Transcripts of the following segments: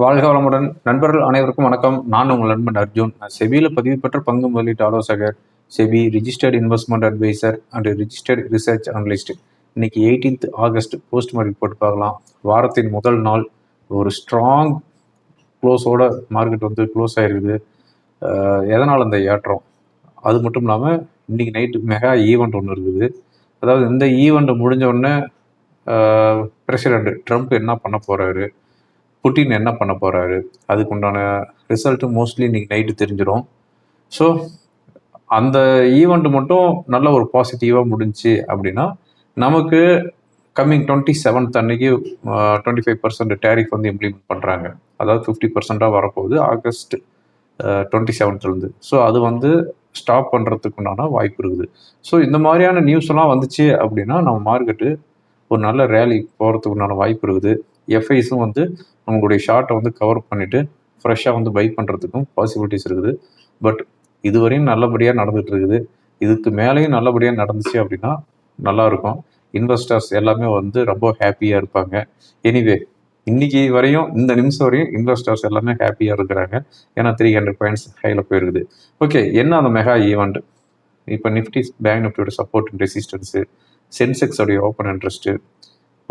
வாழ்க வளமுடன். நண்பர்கள் அனைவருக்கும் வணக்கம். நான் உங்கள் நண்பன் அர்ஜுன். நான் செபியில் பதிவு பெற்ற பங்கு முதலீட்டு ஆலோசகர் SEBI registered investment adviser and registered research analyst இன்னைக்கு எயிட்டீன்த் ஆகஸ்ட் போஸ்ட் மார்க்கெட் போட்டு பார்க்கலாம். வாரத்தின் முதல் நாள் ஒரு ஸ்ட்ராங் க்ளோஸோட மார்க்கெட் வந்து க்ளோஸ் ஆயிருக்குது. எதனால் அந்த ஏற்றம்? அது மட்டும் இல்லாமல் இன்றைக்கி நைட்டு மெகா ஈவெண்ட் ஒன்று இருக்குது. அதாவது இந்த ஈவெண்ட் முடிஞ்ச உடனே பிரசிடெண்ட் ட்ரம்ப் என்ன பண்ண போகிறாரு புட்டின் என்ன பண்ண போகிறாரு அதுக்கு உண்டான மோஸ்ட்லி இன்னைக்கு நைட்டு தெரிஞ்சிடும். ஸோ அந்த ஈவெண்ட் மட்டும் நல்ல ஒரு பாசிட்டிவாக முடிஞ்சுச்சு அப்படின்னா நமக்கு கம்மிங் டுவெண்ட்டி செவன்த் அன்னைக்கு டுவெண்ட்டி ஃபைவ் பர்சன்ட் டேரிஃப் வந்து இம்ப்ளிமெண்ட் பண்ணுறாங்க அதாவது ஃபிஃப்டி பர்சண்ட்டாக வரப்போகுது ஆகஸ்ட் டுவெண்ட்டி செவன்த்லேருந்து ஸோ அது வந்து ஸ்டாப் பண்ணுறதுக்கு உண்டான வாய்ப்பு இருக்குது. ஸோ இந்த மாதிரியான நியூஸ் எல்லாம் வந்துச்சு அப்படின்னா நம்ம மார்க்கெட்டு ஒரு நல்ல ரேலி போகிறதுக்கு உண்டான வாய்ப்பு இருக்குது. எஃப்ஐஸும் வந்து நம்மளுடைய ஷார்ட்டை வந்து கவர் பண்ணிவிட்டு ஃப்ரெஷ்ஷாக வந்து பை பண்ணுறதுக்கும் பாசிபிலிட்டிஸ் இருக்குது. பட் இதுவரையும் நல்லபடியாக நடந்துகிட்டு இருக்குது. இதுக்கு மேலேயும் நல்லபடியாக நடந்துச்சு அப்படின்னா நல்லாயிருக்கும் இன்வெஸ்டர்ஸ் எல்லாமே வந்து ரொம்ப ஹாப்பியாக இருப்பாங்க. எனிவே இன்னைக்கு வரையும் இந்த நிமிஷம் வரையும் இன்வெஸ்டர்ஸ் எல்லாமே ஹாப்பியாக இருக்கிறாங்க. ஏன்னா த்ரீ ஹண்ட்ரட் பாயிண்ட்ஸ் ஹையில் போயிருக்குது. ஓகே என்ன அந்த மெகா ஈவெண்ட் இப்போ நிஃப்டி பேங்க் நிஃப்டியோட சப்போர்ட் அண்ட் ரெசிஸ்டன்ஸு சென்செக்ஸோடைய ஓப்பன் இன்ட்ரெஸ்ட்டு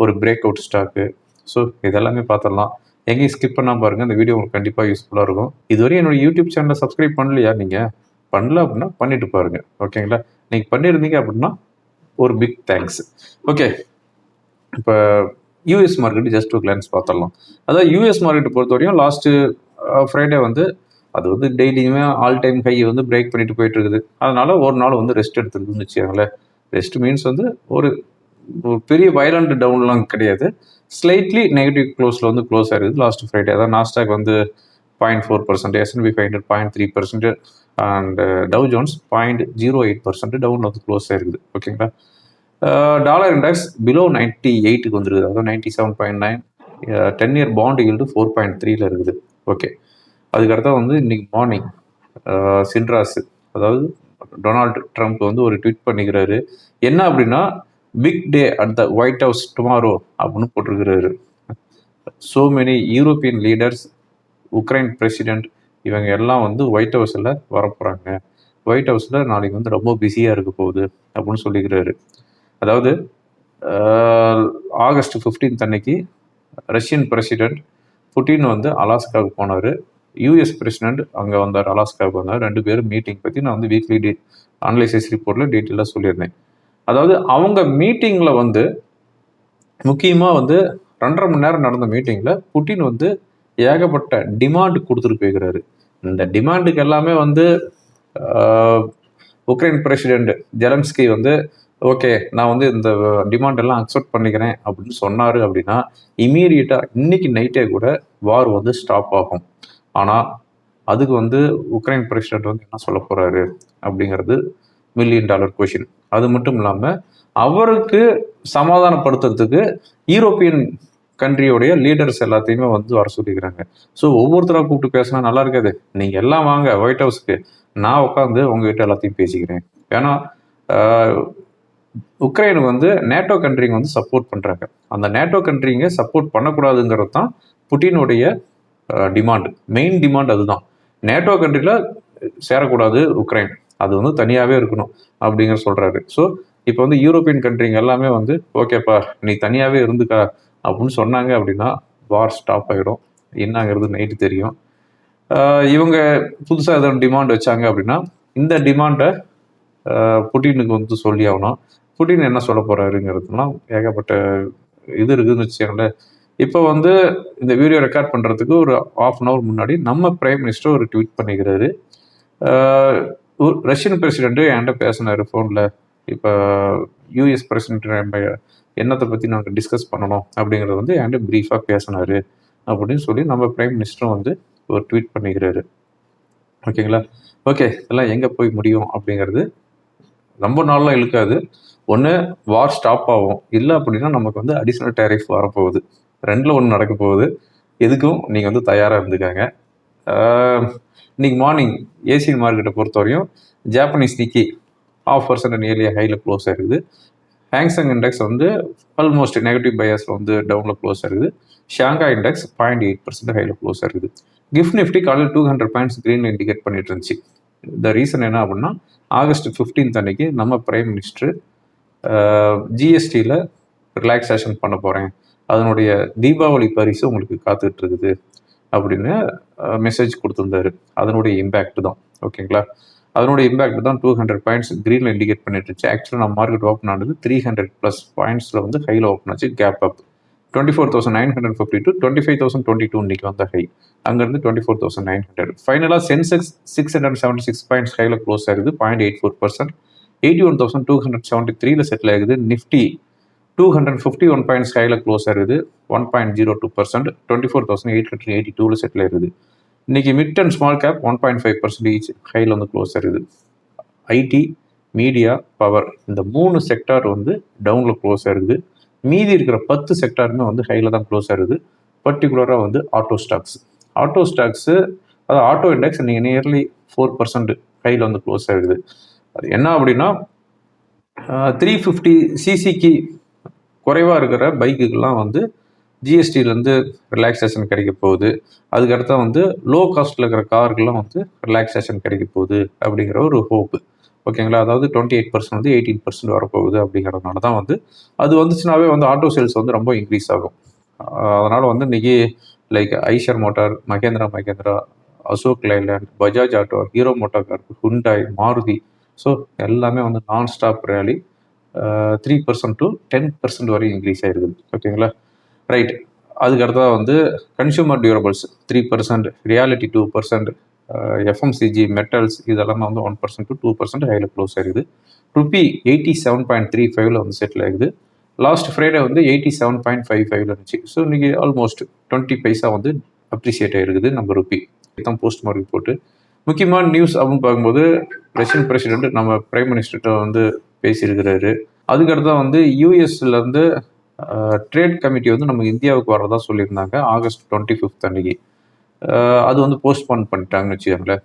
ஒரு பிரேக் அவுட் ஸ்டாக்கு ஸோ இதெல்லாமே பார்த்துடலாம் எங்கேயும் ஸ்கிப் பண்ணால் பாருங்கள் இந்த வீடியோ உங்களுக்கு கண்டிப்பாக யூஸ்ஃபுல்லாக இருக்கும். இதுவரை என்னோட யூடியூப் சேனலை சப்ஸ்கிரைப் பண்ணலையா நீங்கள் பண்ணல அப்படின்னா பண்ணிட்டு பாருங்கள் ஓகேங்களா நீங்கள் பண்ணியிருந்தீங்க அப்படின்னா ஒரு பிக் தேங்க்ஸ் ஓகே இப்போ யூஎஸ் மார்க்கெட் ஜஸ்ட் ஒரு கிளான்ஸ் பார்த்துடலாம் அதாவது யூஎஸ் மார்க்கெட் பொறுத்தவரையும் லாஸ்ட்டு ஃப்ரைடே வந்து அது வந்து டெய்லியுமே ஆல் டைம் ஹையை வந்து பிரேக் பண்ணிட்டு போயிட்டு இருக்குது. அதனால ஒரு நாள் வந்து ரெஸ்ட் எடுத்துருக்குன்னு வச்சுக்கோங்களேன். ரெஸ்ட் மீன்ஸ் வந்து ஒரு ஒரு பெரிய வயலண்ட் டவுன்லாம் கிடையாது. ஸ்லைட்லி நெகட்டிவ் க்ளோஸில் வந்து க்ளோஸ் ஆயிருக்குது லாஸ்ட் ஃப்ரைடே அதான் நாஸ்டாக் வந்து point four percent S and P five hundred point three percent and Dow Jones point zero eight percent down வந்து க்ளோஸ் ஆயிருக்குது. ஓகேங்களா டாலர் இண்டெக்ஸ் பிலோ நைன்ட்டி எயிட்டுக்கு வந்துருக்குது அதாவது ninety seven point nine ten year bond yield four point த்ரீல இருக்குது. Okay அதுக்கடுத்தா வந்து இன்னைக்கு மார்னிங் சின்ராஸ் அதாவது டொனால்டு ட்ரம்ப் வந்து ஒரு ட்வீட் பண்ணிக்கிறாரு. என்ன அப்படின்னா big day at the White House tomorrow அப்படின்னு போட்டிருக்கிறாரு. So many European leaders Ukraine president இவங்க எல்லாம் வந்து ஒயிட் ஹவுஸில் வரப்போகிறாங்க ஒயிட் ஹவுஸில் நாளைக்கு வந்து ரொம்ப பிஸியாக இருக்க போகுது அப்படின்னு சொல்லிக்கிறாரு. அதாவது ஆகஸ்ட் 15th அன்னைக்கு ரஷ்யன் பிரசிடெண்ட் புட்டின் வந்து அலாஸ்காவுக்கு போனார். யூஎஸ் பிரசிடெண்ட் அங்கே வந்தார் அலாஸ்காவுக்கு வந்தார். ரெண்டு பேரும் மீட்டிங் பற்றி நான் வந்து வீக்லி டே அனலைசிஸ் ரிப்போர்ட்டில் டீட்டெயிலாக சொல்லியிருந்தேன். அதாவது அவங்க மீட்டிங்கில் வந்து முக்கியமாக வந்து ரெண்டரை மணி நேரம் நடந்த மீட்டிங்கில் புட்டின் வந்து ஏகப்பட்ட டிமாண்ட் கொடுத்துட்டு போய்க்கிறாரு. இந்த டிமாண்டுக்கு எல்லாமே வந்து உக்ரைன் பிரசிடென்ட் ஜெலன்ஸ்கி வந்து ஓகே நான் வந்து இந்த டிமாண்ட் எல்லாம் அக்செப்ட் பண்ணிக்கிறேன் அப்படின்னு சொன்னார் அப்படின்னா இமீடியட்டாக இன்னைக்கு நைட்டே கூட வார் வந்து ஸ்டாப் ஆகும். ஆனால் அதுக்கு வந்து உக்ரைன் பிரசிடென்ட் வந்து என்ன சொல்ல போகிறாரு அப்படிங்கிறது மில்லியன் டாலர் கொஷின் அது மட்டும் இல்லாமல் அவருக்கு சமாதானப்படுத்துறதுக்கு யூரோப்பியன் கண்ட்ரியோடைய லீடர்ஸ் எல்லாத்தையுமே வந்து வர சொல்லிக்கிறாங்க ஸோ ஒவ்வொருத்தராக கூப்பிட்டு பேசினா நல்லா இருக்காது. நீங்கள் எல்லாம் வாங்க ஒயிட் ஹவுஸ்க்கு நான் உட்காந்து உங்ககிட்ட எல்லாத்தையும் பேசிக்கிறேன். ஏன்னா உக்ரைன் உக்ரைனுக்கு வந்து நேட்டோ கண்ட்ரிங்க வந்து சப்போர்ட் பண்ணுறாங்க அந்த நேட்டோ கண்ட்ரிங்க சப்போர்ட் பண்ணக்கூடாதுங்கிறது தான் புட்டினுடைய டிமாண்ட் மெயின் டிமாண்ட் அதுதான். நேட்டோ கண்ட்ரியில் சேரக்கூடாது உக்ரைன் அது வந்து தனியாகவே இருக்கணும் அப்படிங்கிற சொல்கிறாரு ஸோ இப்போ வந்து யூரோப்பியன் கண்ட்ரிங்க எல்லாமே வந்து ஓகேப்பா நீ தனியாகவே இருந்துக்கா அப்படின்னு சொன்னாங்க அப்படின்னா வார் ஸ்டாப் ஆகிடும் என்னங்கிறது நைட்டு தெரியும். இவங்க புதுசாக ஏதோ டிமாண்ட் வச்சாங்க அப்படின்னா இந்த டிமாண்டை புட்டினுக்கு வந்து சொல்லி ஆகணும். புட்டின் என்ன சொல்ல போகிறாருங்கிறதுலாம் ஏகப்பட்ட இது இருக்குதுன்னு வச்சுக்கோங்களேன். இப்போ வந்து இந்த வீடியோ ரெக்கார்ட் பண்ணுறதுக்கு ஒரு ஆஃப் அன் ஹவர் முன்னாடி நம்ம பிரைம் மினிஸ்டர் ஒரு ட்வீட் பண்ணிக்கிறாரு. ரஷ்யன் பிரசிடென்ட்டு என்கிட்ட பேசினாரு ஃபோனில் இப்போ யூஎஸ் பிரசிடென்ட் என்னத்தை பற்றி நாங்கள் டிஸ்கஸ் பண்ணணும் அப்படிங்கிறது வந்து என்கிட்ட ப்ரீஃபாக பேசினாரு அப்படின்னு சொல்லி நம்ம பிரைம் மினிஸ்டரும் வந்து ஒரு ட்வீட் பண்ணிக்கிறாரு. ஓகேங்களா? ஓகே இதெல்லாம் எங்கே போய் முடியும் அப்படிங்கிறது ரொம்ப நாள்லாம் இழுக்காது. ஒன்று வார் ஸ்டாப் ஆகும். இல்லை அப்படின்னா நமக்கு வந்து அடிஷ்னல் டேரிஃப் வரப்போகுது. ரெண்டில் ஒன்று நடக்க போகுது. எதுக்கும் நீங்கள் வந்து தயாராக இருந்துக்காங்க. இன்றைக்கி இன்னைக்கு மார்னிங் ஏசியன் மார்க்கெட்டை பொறுத்தவரையும் Japanese Nikkei half percent nearly ஹையில் க்ளோஸ் ஆயிருக்குது. ஹேங்ஸங் இண்டெக்ஸ் வந்து ஆல்மோஸ்ட் நெகட்டிவ் பயாஸில் வந்து டவுனில் க்ளோஸ் ஆகுது Shanghai index point eight percent ஹையில் க்ளோஸ் ஆகுது கிஃப்ட் நிஃப்டி காலையில் two hundred points green indicate பண்ணிட்டு இருந்துச்சு. த ரீசன் என்ன அப்படின்னா ஆகஸ்ட் ஃபிஃப்டீன்த் அன்னைக்கு நம்ம பிரைம் மினிஸ்டர் ஜிஎஸ்டியில் ரிலாக்ஸேஷன் பண்ண போகிறேன் அதனுடைய தீபாவளி பரிசு உங்களுக்கு காத்துக்கிட்டு இருக்குது. அப்படின்னு மெசேஜ் கொடுத்துருந்தாரு. அதனுடைய இம்பேக்ட் தான். ஓகேங்களா அதனுடைய இம்பாக்ட் தான் டூ ஹண்ட்ரட் பாயிண்ட்ஸ் க்ரீனில் இண்டிகேட் பண்ணிட்டு இருந்துச்சு ஆக்சுவலாக நம்ம மார்க்கெட் ஓப்பன் ஆனது த்ரீ ஹண்ட்ரட் ப்ளஸ் பாயிண்ட்ஸில் வந்து ஹையில் ஓப்பன் ஆச்சு gap up twenty four thousand nine hundred fifty two twenty five thousand twenty two இன்னைக்கு வந்த ஹை அங்கேருந்து twenty four thousand nine hundred ஃபைனலாக Sensex six hundred seventy six points ஹையில் க்ளோஸ் ஆகுது point eight four percent eighty one thousand two hundred seventy த்ரீல settle ஆகுது Nifty two hundred fifty one point ஹையில் close ஆகுது one point zero two percent twenty four thousand eight hundred eighty டூவில் settle ஆகுது இன்னைக்கு mid and small cap one point five percentage ஹையில் வந்து close ஆகுது ஐடி மீடியா பவர் இந்த மூணு செக்டார் வந்து டவுனில் க்ளோஸ் ஆகுது மீதி இருக்கிற பத்து செக்டாருமே வந்து ஹையில் தான் க்ளோஸ் ஆகுது பர்டிகுலராக வந்து ஆட்டோ ஸ்டாக்ஸ் ஆட்டோ ஸ்டாக்ஸு அதாவது ஆட்டோ இண்டெக்ஸ் இன்றைக்கி நியர்லி ஃபோர் பர்சன்ட் ஹையில் வந்து க்ளோஸ் ஆகுது அது என்ன அப்படின்னா த்ரீ ஃபிஃப்டி சிசிக்கு குறைவாக இருக்கிற பைக்குக்கெல்லாம் வந்து ஜிஎஸ்டிலேருந்து ரிலாக்ஸேஷன் கிடைக்க போகுது. அதுக்கடுத்த வந்து லோ காஸ்ட்டில் இருக்கிற காருக்கெல்லாம் வந்து ரிலாக்ஸேஷன் கிடைக்க போகுது அப்படிங்கிற ஒரு ஹோப்பு ஓகேங்களா அதாவது டுவெண்ட்டி எயிட் பர்சன்ட் வந்து எயிட்டீன் பர்சன்ட் வரப்போகுது அப்படிங்கிறதுனால தான் வந்து அது வந்துச்சுனாவே வந்து ஆட்டோ சேல்ஸ் வந்து ரொம்ப இன்க்ரீஸ் ஆகும். அதனால் வந்து இன்றைக்கி like Eicher Motor Mahindra Mahindra Ashok Leyland Bajaj Auto Hero Motor car Hyundai Maruti so எல்லாமே வந்து non stop rally three percent to ten percent வரையும் இன்க்ரீஸ் ஆகிருக்குது ஓகேங்களா ரைட் அதுக்கு அடுத்ததாக வந்து consumer durables three percent realty two percent FMCG metals இதெல்லாமே வந்து one percent to two percent ஹையில் க்ளோஸ் ஆகுது rupee eighty seven point three ஃபைவ்ல வந்து செட்டில் ஆகுது லாஸ்ட் ஃப்ரைடே வந்து எயிட்டி செவன் பாயிண்ட் ஃபைவ் ஃபைவ்ல இருந்துச்சு. ஸோ இன்னைக்கு ஆல்மோஸ்ட் டுவெண்ட்டி பைசா வந்து அப்ரிசியேட் ஆகிருக்குது நம்ம ருபி தான் போஸ்ட் மார்க் போட்டு முக்கியமான நியூஸ் அப்படின்னு பார்க்கும்போது ரஷ்யன் பிரசிடென்ட் நம்ம பிரைம் மினிஸ்டர்கிட்ட வந்து பேசியிருக்கிறாரு. அதுக்கடுத்து வந்து யூஎஸ்லேருந்து ட்ரேட் கமிட்டி வந்து நம்ம இந்தியாவுக்கு வரதா சொல்லியிருந்தாங்க ஆகஸ்ட் டுவெண்ட்டி ஃபிஃப்த் அன்னைக்கு அது வந்து போஸ்ட்போன் பண்ணிட்டாங்கன்னு வச்சுக்கோங்களேன்.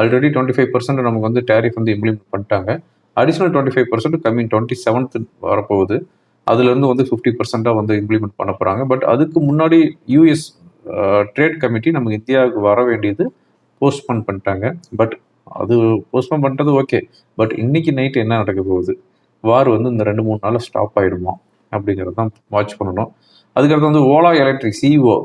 ஆல்ரெடி டுவெண்ட்டி ஃபைவ் பர்சன்ட் நமக்கு வந்து டேரிஃப் வந்து இம்ப்ளிமெண்ட் பண்ணிட்டாங்க. Additional twenty five percent coming twenty seventh வரப்போகுது. அதுலேருந்து வந்து ஃபிஃப்டி பர்சன்ட்டாக வந்து இம்ப்ளிமெண்ட் பண்ண போகிறாங்க பட் அதுக்கு முன்னாடி யூஎஸ் ட்ரேட் கமிட்டி நம்ம இந்தியாவுக்கு வர வேண்டியது போஸ்ட்போன் பண்ணிட்டாங்க. பட் அது போஸ்ட்போன் பண்ணுறது ஓகே பட் இன்னைக்கு நைட் என்ன நடக்க போகுது? வார் வந்து இந்த ரெண்டு மூணு நாளில் ஸ்டாப் ஆகிடுமா அப்படிங்கிறது தான் வாட்ச் பண்ணணும். அதுக்கடுத்து வந்து Ola Electric CEO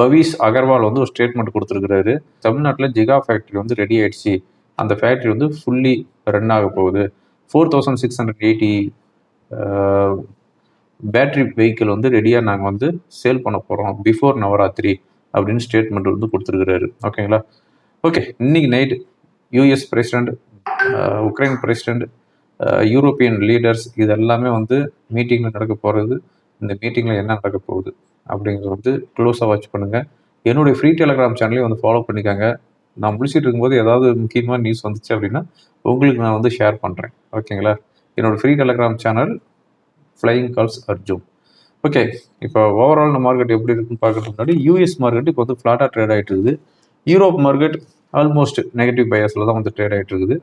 Bhavish Aggarwal வந்து ஒரு ஸ்டேட்மெண்ட் கொடுத்துருக்கிறாரு. தமிழ்நாட்டில் ஜிகா ஃபேக்ட்ரி வந்து ரெடி ஆயிடுச்சு. அந்த ஃபேக்ட்ரி வந்து ஃபுல்லி ரன் ஆக போகுது. Four thousand six hundred eighty battery vehicle வந்து ரெடியாக நாங்கள் வந்து சேல் பண்ண போகிறோம் பிஃபோர் நவராத்திரி அப்படின்னு ஸ்டேட்மெண்ட் வந்து கொடுத்துருக்குறாரு. ஓகேங்களா ஓகே இன்னைக்கு night US president Ukraine president European leaders இது எல்லாமே வந்து மீட்டிங்கில் நடக்க போகிறது இந்த மீட்டிங்கில் என்ன நடக்க போகுது அப்படிங்கிறது வந்து க்ளோஸாக வாட்ச் பண்ணுங்கள் என்னுடைய ஃப்ரீ டெலகிராம் சேனலையும் வந்து ஃபாலோ பண்ணிக்காங்க. நான் முடிச்சுட்டு இருக்கும்போது ஏதாவது முக்கியமான நியூஸ் வந்துச்சு அப்படின்னா உங்களுக்கு நான் வந்து ஷேர் பண்ணுறேன் ஓகேங்களா என்னோடய free Telegram channel flying calls Arjun okay இப்போ ஓவரால் இந்த மார்க்கெட் எப்படி இருக்குன்னு பார்க்கறதுக்கு முன்னாடி யூஎஸ் மார்க்கெட் இப்போ வந்து ஃப்ளாட்டாக ட்ரேட் ஆகிட்டு இருக்குது. யூரோப் மார்க்கெட் ஆல்மோஸ்ட் நெகட்டிவ் பயாஸில் தான் வந்து ட்ரேட் ஆகிட்டு இருக்குது.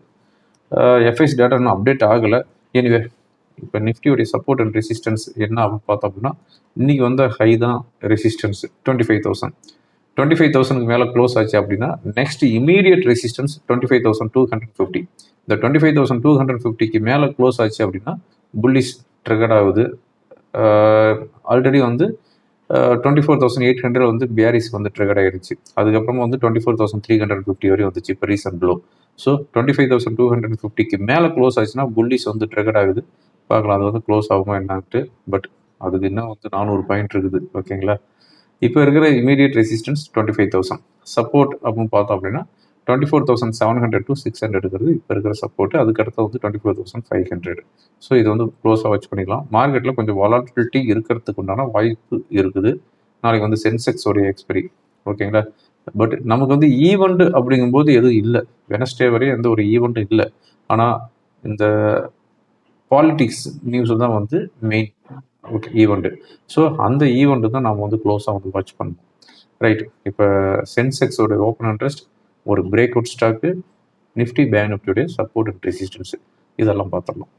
எஃப்ஐஸ் டேட்டா இன்னும் அப்டேட் ஆகலை. எனிவே இப்போ நிஃப்டியோடைய சப்போர்ட் அண்ட் ரெசிஸ்டன்ஸ் என்ன பார்த்தோம் அப்படின்னா இன்றைக்கி வந்த ஹை தான் resistance twenty five thousand twenty five தௌசண்ட்க்கு மேலே க்ளோஸ் ஆச்சு அப்படின்னா next immediate resistance twenty five thousand two hundred fifty இந்த twenty five thousand two hundred ஃபிஃப்டிக்கு மேலே க்ளோஸ் ஆச்சு அப்படின்னா புல்லிஷ் ட்ரிகர்ட் ஆகுது. ஆல்ரெடி வந்து twenty four thousand eight hundred வந்து பிஆர்இஸ் வந்து ட்ரிகர் ஆயிருச்சு. அதுக்கப்புறமா வந்து twenty four thousand three hundred fifty வரையும் வந்துச்சு இப்போ recent low so twenty five thousand two hundred ஃபிஃப்டிக்கு மேலே க்ளோஸ் ஆச்சுன்னா புல்லிஸ் வந்து ட்ரிகர் ஆகுது. பார்க்கலாம் அது வந்து க்ளோஸ் ஆகுமா என்னான்ட்டு. பட் அதுக்கு இன்னும் வந்து நானூறு பாயிண்ட் இருக்குது ஓகேங்களா இப்போ இருக்கிற immediate resistance twenty five thousand support அப்படின்னு பார்த்தோம் அப்படின்னா twenty four thousand seven hundred to six hundred இப்போ இருக்கிற சப்போர்ட் அதுக்கடுத்து வந்து twenty four thousand five hundred so இது வந்து க்ளோஸாக வச்சு பண்ணிக்கலாம் மார்க்கெட்டில் கொஞ்சம் வாலாட்டிலிட்டி இருக்கிறதுக்கு உண்டான வாய்ப்பு இருக்குது. நாளைக்கு வந்து சென்செக்ஸோடைய எக்ஸ்பெரி ஓகேங்களா பட் நமக்கு வந்து ஈவெண்ட் அப்படிங்கும்போது எதுவும் இல்லை. வெனஸ்டே வரையும் எந்த ஒரு ஈவெண்ட்டும் இல்லை. ஆனால் இந்த பாலிட்டிக்ஸ் நியூஸ் தான் வந்து மெயின் ஓகே ஈவெண்ட்டு ஸோ அந்த ஈவெண்ட்டு தான் நம்ம வந்து க்ளோஸாக வந்து வாட்ச் பண்ணணும். ரைட் இப்போ சென்செக்ஸோட ஓப்பன் இன்ட்ரெஸ்ட் ஒரு break out stock Nifty pan நிஃப்டியுடைய சப்போர்ட் அண்ட் ரெசிஸ்டன்ஸு இதெல்லாம் பார்த்துடலாம்.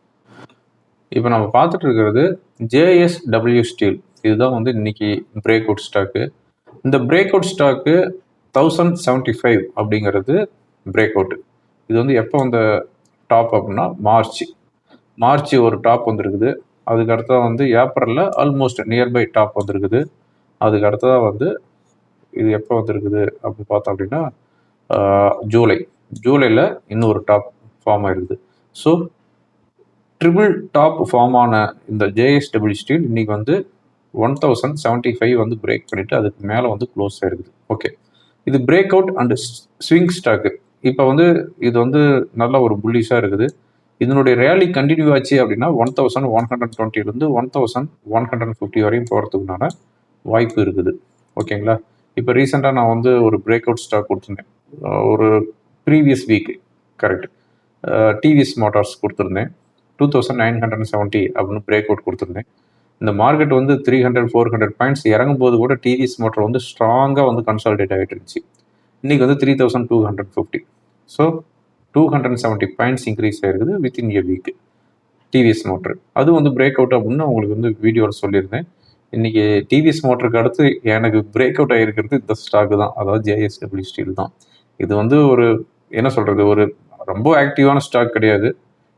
இப்போ நம்ம பார்த்துட்டு இருக்கிறது ஜேஎஸ்டபிள்யூ ஸ்டீல் இதுதான் வந்து இன்னைக்கு பிரேக் அவுட் ஸ்டாக்கு இந்த break out stock thousand seventy five அப்படிங்கிறது பிரேக் அவுட்டு இது வந்து எப்போ வந்த டாப் அப்படின்னா மார்ச். மார்ச் ஒரு டாப் வந்திருக்குது. அதுக்கு அடுத்ததாக வந்து ஏப்ரலில் ஆல்மோஸ்ட் நியர்பை டாப் வந்திருக்குது. அதுக்கு அடுத்ததாக வந்து இது எப்போ வந்திருக்குது அப்படின்னு பார்த்தோம் அப்படின்னா ஜூலை. ஜூலையில் இன்னொரு டாப் ஃபார்ம் ஆயிடுது. ஸோ ட்ரிபிள் டாப் ஃபார்ம் ஆன இந்த ஜேஎஸ்டபிள்யூ ஸ்டீல் இன்றைக்கி வந்து ஒன் தௌசண்ட் செவன்ட்டி ஃபைவ் வந்து பிரேக் பண்ணிவிட்டு அதுக்கு மேலே வந்து க்ளோஸ் ஆகிருக்குது ஓகே இது break out and swing stock இப்போ வந்து இது வந்து நல்ல ஒரு புல்லிஷாக இருக்குது. இதனுடைய ரேலி கண்டினியூ ஆச்சு அப்படின்னா one thousand one hundred டுவெண்ட்டிலேருந்து one thousand one hundred fifty வரையும் போகிறதுக்குனால வாய்ப்பு இருக்குது. ஓகேங்களா இப்போ ரீசெண்டாக நான் வந்து ஒரு பிரேக் அவுட் ஸ்டாக் கொடுத்துருந்தேன். ஒரு previous week correct TVS Motors கொடுத்துருந்தேன். Two thousand nine hundred seventy அப்படின்னு பிரேக் அவுட் கொடுத்துருந்தேன். இந்த மார்க்கெட் வந்து three hundred four hundred points இறங்கும் போது கூட டிவிஎஸ் மோட்டர் வந்து ஸ்ட்ராங்காக வந்து கன்சாலிடேட் ஆகிட்டு இருந்துச்சு. இன்றைக்கி வந்து three thousand two hundred fifty so two hundred seventy points increase ஆகிருக்குது within a week TVS motor அது வந்து பிரேக் அவுட் அப்படின்னு உங்களுக்கு வந்து வீடியோவில் சொல்லியிருந்தேன். இன்றைக்கி டிவிஎஸ் மோட்டருக்கு அடுத்து எனக்கு பிரேக் அவுட் ஆகிருக்கிறது இந்த ஸ்டாக்கு தான். அதாவது ஜேஎஸ்டபிள்யூ ஸ்டீல் தான். இது வந்து ஒரு என்ன சொல்கிறது ஒரு ரொம்ப ஆக்டிவான ஸ்டாக் கிடையாது.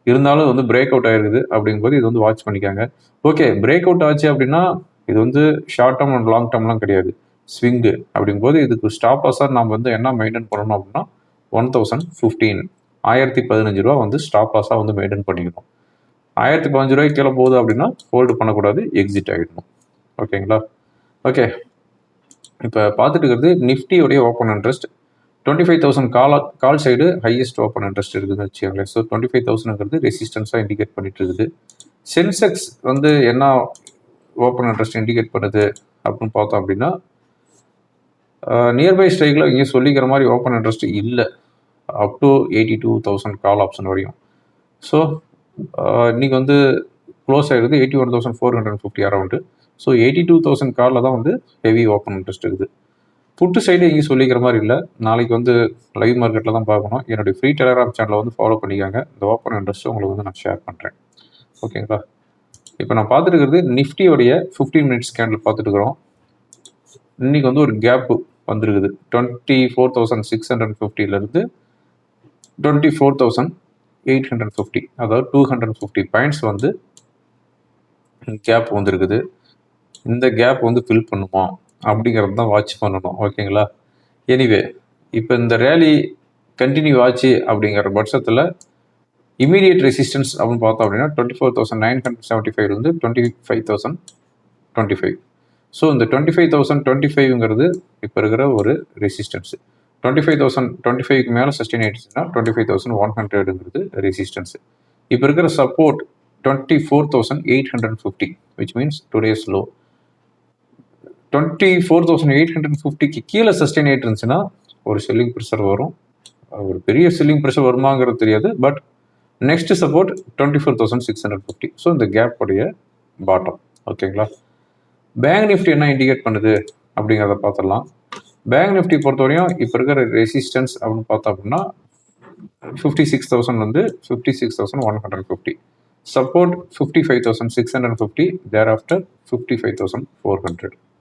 இருந்தாலும் வந்து பிரேக் அவுட் ஆயிருக்குது அப்படிங்கும்போது இது வந்து வாட்ச் பண்ணிக்காங்க. ஓகே பிரேக் அவுட் ஆச்சு அப்படின்னா இது வந்து ஷார்ட் டேர்ம் அண்ட் லாங் டேர்ம்லாம் கிடையாது. ஸ்விங்கு அப்படிங்கும்போது இதுக்கு ஸ்டாப் லாஸாக நம்ம வந்து என்ன மெயின்டைன் பண்ணணும் அப்படின்னா ஒன் தௌசண்ட் ஃபிஃப்டீன் ஆயிரத்தி பதினஞ்சு ரூபா வந்து ஸ்டாப் லாஸாக வந்து மெயின்டைன் பண்ணிக்கணும். ஆயிரத்தி பதினஞ்சு ரூபாய்க்கு கீழே போகுது அப்படின்னா ஹோல்டு பண்ணக்கூடாது எக்ஸிட் ஆகிடணும் ஓகேங்களா ஓகே இப்போ பார்த்துட்டு இருக்கிறது நிஃப்டியோடைய open interest twenty five thousand call call side highest open interest இருக்குதுன்னு வச்சுக்கோங்களேன். ஸோ டுவெண்ட்டி ஃபைவ் தௌசண்ட்ங்கிறது ரெசிஸ்டன்ஸாக இண்டிகேட் பண்ணிட்டு இருக்குது. சென்செக்ஸ் வந்து என்ன ஓப்பன் இன்ட்ரெஸ்ட் இண்டிகேட் பண்ணுது அப்படின்னு பார்த்தோம் அப்படின்னா நியர்பை ஸ்ட்ரைக்கில் இங்கே சொல்லிக்கிற மாதிரி ஓப்பன் இன்ட்ரெஸ்ட் இல்லை. Up to eighty two thousand call option வரையும் ஸோ இன்றைக்கி வந்து க்ளோஸ் ஆகிருது eighty one thousand four hundred fifty around so eighty two thousand காலில் தான் வந்து ஹெவி ஓப்பன் இன்ட்ரெஸ்ட் இருக்குது. புட்டு சைடு எங்கேயும் சொல்லிக்கிற மாதிரி இல்லை. நாளைக்கு வந்து லைவ் மார்க்கெட்டில் தான் பார்க்கணும். என்னுடைய ஃப்ரீ டெலிகிராம் சேனலை வந்து ஃபாலோ பண்ணிக்காங்க. இந்த ஓப்பன் இன்ட்ரெஸ்ட்டு உங்களுக்கு வந்து நான் ஷேர் பண்ணுறேன் ஓகேங்களா இப்போ நான் பார்த்துட்டு நிஃப்டியோடைய ஃபிஃப்டீன் மினிட்ஸ் கேண்டில் பார்த்துட்டுருக்குறோம் இன்றைக்கி வந்து ஒரு கேப்பு வந்திருக்குது. Twenty four thousand six hundred ஃபிஃப்டிலேருந்து twenty four thousand eight hundred fifty அதாவது டூ ஹண்ட்ரட் ஃபிஃப்டி பாயிண்ட்ஸ் வந்து கேப் வந்திருக்குது. இந்த கேப் வந்து ஃபில் பண்ணுமா? அப்படிங்கிறது தான் வாட்ச் பண்ணணும் ஓகேங்களா எனிவே இப்போ இந்த ரேலி கண்டினியூ ஆச்சு அப்படிங்கிற பட்சத்தில் இமீடியட் ரெசிஸ்டன்ஸ் அப்படின்னு பார்த்தோம் அப்படின்னா twenty four thousand nine hundred seventy five வந்து twenty five thousand twenty five so இந்த டுவெண்ட்டி ஃபைவ் தௌசண்ட் டுவெண்ட்டி ஃபைவ்ங்கிறது இப்போ இருக்கிற ஒரு resistance twenty five thousand twenty ஃபைவ்க்கு மேலே சஸ்டெயின் ஆயிடுச்சுன்னா டுவெண்ட்டி ஃபைவ் தௌசண்ட் ஒன் ஹண்ட்ரடுங்கிறது ரெசிஸ்டன்ஸ் இப்போ இருக்கிற support twenty four thousand eight hundred fifty which means today's low twenty four thousand eight hundred ஃபிஃப்டிக்கு கீழே சஸ்டெயின் ஆகிட்டு இருந்துச்சுன்னா ஒரு செல்லிங் ப்ரெஷர் வரும். ஒரு பெரிய செல்லிங் ப்ரெஷர் வருமாங்கிறது தெரியாது but next support twenty four thousand six hundred fifty so இந்த கேப் உடைய பாட்டம் ஓகேங்களா பேங்க் நிஃப்டி என்ன இண்டிகேட் பண்ணுது அப்படிங்கிறத பார்த்துடலாம். பேங்க் நிஃப்டி பொறுத்தவரையும் இப்போ இருக்கிற ரெசிஸ்டன்ஸ் அப்படின்னு பார்த்தோம் அப்படின்னா ஃபிஃப்டி சிக்ஸ் தௌசண்ட் வந்து fifty six thousand one hundred fifty support fifty five thousand six hundred fifty thereafter fifty five thousand four hundred